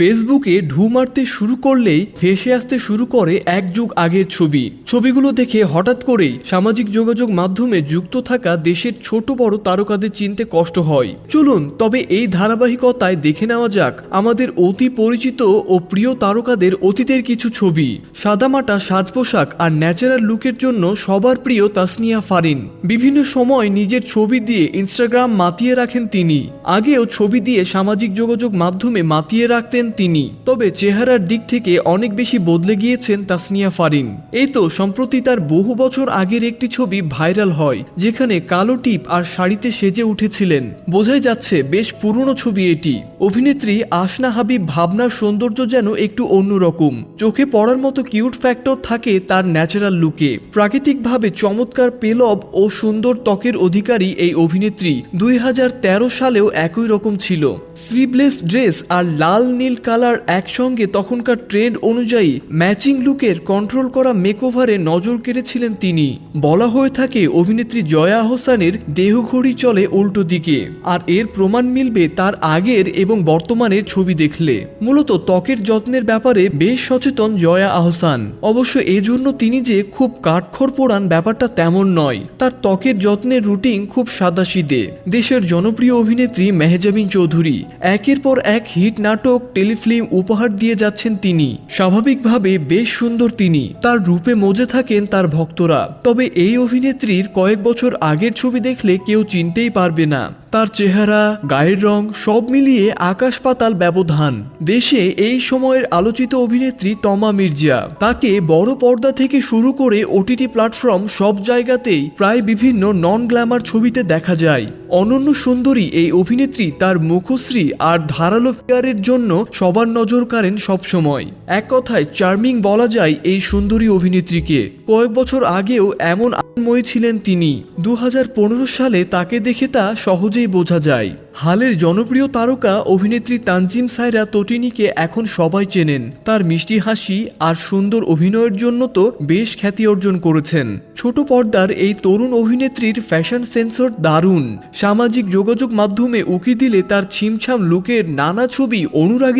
ফেসবুকে ঢু মারতে শুরু করলেই ভেসে আসতে শুরু করে এক যুগ আগের ছবি। ছবিগুলো দেখে হঠাৎ করেই সামাজিক যোগাযোগ মাধ্যমে যুক্ত থাকা দেশের ছোট বড় তারকাদের চিনতে কষ্ট হয়। চলুন, তবে এই ধারাবাহিকতায় দেখে নেওয়া যাক আমাদের অতি পরিচিত ও প্রিয় তারকাদের অতীতের কিছু ছবি। সাদামাটা সাজ পোশাক আর ন্যাচারাল লুকের জন্য সবার প্রিয় তাসনিয়া ফারিন। বিভিন্ন সময় নিজের ছবি দিয়ে ইনস্টাগ্রাম মাতিয়ে রাখেন তিনি। আগেও ছবি দিয়ে সামাজিক যোগাযোগ মাধ্যমে মাতিয়ে রাখতেন তিনি। তবে চেহারার দিক থেকে অনেক বেশি বদলে গিয়েছেন তাসনিয়া ফারিন। এই তো সম্প্রতি তার বহু বছর আগের একটি ছবি ভাইরাল হয়, যেখানে কালো টিপ আর শাড়িতে সেজে উঠেছিলেন। বোঝাই যাচ্ছে বেশ পুরনো ছবি এটি। অভিনেত্রী আশনা হাবিব ভাবনার সৌন্দর্য যেন একটু অন্যরকম চোখে পড়ার মতো কিউট ফ্যাক্টর থাকে তার ন্যাচারাল লুকে প্রাকৃতিকভাবে চমৎকার পেলব ও সুন্দর ত্বকের অধিকারী এই অভিনেত্রী। দুই হাজার তেরো সালেও একই রকম ছিল। স্লিভলেস ড্রেস আর লাল নীল কালার একসঙ্গে তখনকার ট্রেন্ড অনুযায়ী ম্যাচিং লুকের কন্ট্রোল করা মেকওভারে নজর কেড়েছিলেন তিনি। বলা হয়ে থাকে, অভিনেত্রী জয়া আহসানের দেহঘড়ি চলে উল্টো দিকে, আর এর প্রমাণ মিলবে তার আগের এবং বর্তমানের ছবি দেখলে। মূলত ত্বকের যত্নের ব্যাপারে বেশ সচেতন জয়া আহসান। অবশ্য এজন্য তিনি যে খুব কাঠখড় পোড়ান ব্যাপারটা তেমন নয়। তার ত্বকের যত্নের রুটিন খুব সাদাসিদে। দেশের জনপ্রিয় অভিনেত্রী মেহজাবিন চৌধুরী একের পর এক হিট নাটক টেলিফিল্ম উপহার দিয়ে যাচ্ছেন তিনি। স্বাভাবিকভাবে বেশ সুন্দর তিনি। তার রূপে মজে থাকেন তার ভক্তরা। তবে এই অভিনেত্রীর কয়েক বছর আগের ছবি দেখলে কেউ চিনতেই পারবে না। তার চেহারা, গায়ের রং সব মিলিয়ে আকাশ পাতাল ব্যবধান। দেশে এই সময়ের আলোচিত অভিনেত্রী তমা মির্জা। তাকে বড় পর্দা থেকে শুরু করে ওটিটি প্ল্যাটফর্ম সব জায়গাতেই প্রায় বিভিন্ন নন গ্ল্যামার ছবিতে দেখা যায়। অনন্য সুন্দরী এই অভিনেত্রী তার মুখশ্রী আর ধারালো ফিগারের জন্য সবার নজর কাড়েন সবসময়। এক কথায়, চার্মিং বলা যায় এই সুন্দরী অভিনেত্রীকে। কয়েক বছর আগেও এমন আনময় ছিলেন তিনি। দুহাজার পনেরো সালে তাকে দেখে তা সহজেই বোঝা যায়। হালের জনপ্রিয় তারকা, অভিনেত্রী তানজিম সায়রা তটিনীকে এখন সবাই চেনেন। তার মিষ্টি হাসি আর সুন্দর অভিনয়ের জন্য তো বেশ খ্যাতি অর্জন করেছেন। ছোট পর্দার এই তরুণ অভিনেত্রীর ফ্যাশন সেন্সর দারুণ। সামাজিক যোগাযোগ মাধ্যমে উকি দিলে তার ছিমছাম লুকের নানা ছবি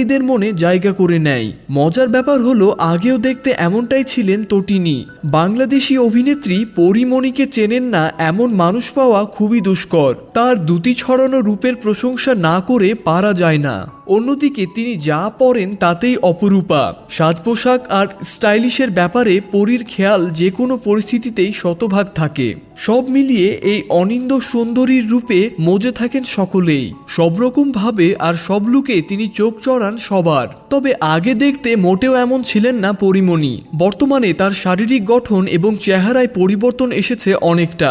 অনুরাগীদের মনে জায়গা করে নেয়। মজার ব্যাপার হলো, আগেও দেখতে এমনটাই ছিলেন তটিনি। বাংলাদেশি অভিনেত্রী পরিমণিকে চেনেন না এমন মানুষ পাওয়া খুবই দুষ্কর। তার দুটি ছড়ানো রূপের প্রশংসা না করে পারা যায় না। অন্যদিকে তিনি যা পরেন তাতেই অপরূপা। সাজ পোশাক আর স্টাইলিশের ব্যাপারে পরীর খেয়াল যে কোনো পরিস্থিতিতেই শতভাগ থাকে। সব মিলিয়ে এই অনিন্দ সুন্দরীর রূপে মজে থাকেন সকলেই। সব রকম ভাবে আর সব লুকে তিনি চোখ চড়ান সবার। তবে আগে দেখতে মোটেও এমন ছিলেন না পরিমণি। বর্তমানে তার শারীরিক গঠন এবং চেহারায় পরিবর্তন এসেছে অনেকটা।